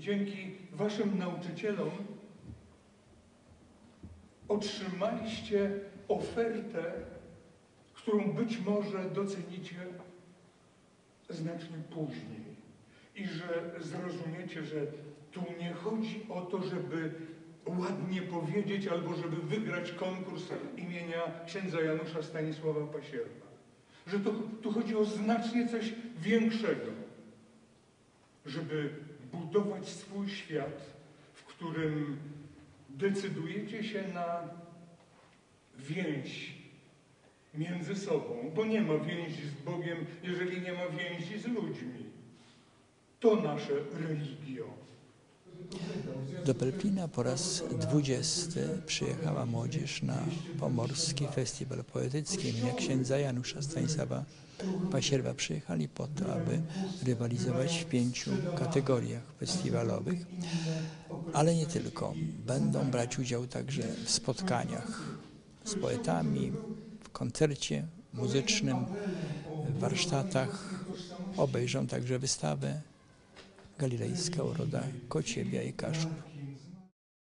dzięki waszym nauczycielom otrzymaliście ofertę, którą być może docenicie znacznie później. I że zrozumiecie, że tu nie chodzi o to, żeby ładnie powiedzieć albo żeby wygrać konkurs imienia księdza Janusza Stanisława Pasierba. Że tu chodzi o znacznie coś większego. Żeby budować swój świat, w którym decydujecie się na więź między sobą, bo nie ma więzi z Bogiem, jeżeli nie ma więzi z ludźmi. To nasze religio. Do Pelplina po raz dwudziesty przyjechała młodzież na Pomorski Festiwal Poetycki imienia księdza Janusza Stanisława Pasierba. Przyjechali po to, aby rywalizować w pięciu kategoriach festiwalowych, ale nie tylko. Będą brać udział także w spotkaniach z poetami, w koncercie muzycznym, w warsztatach. Obejrzą także wystawę Galilejska uroda Kociewia i Kaszub.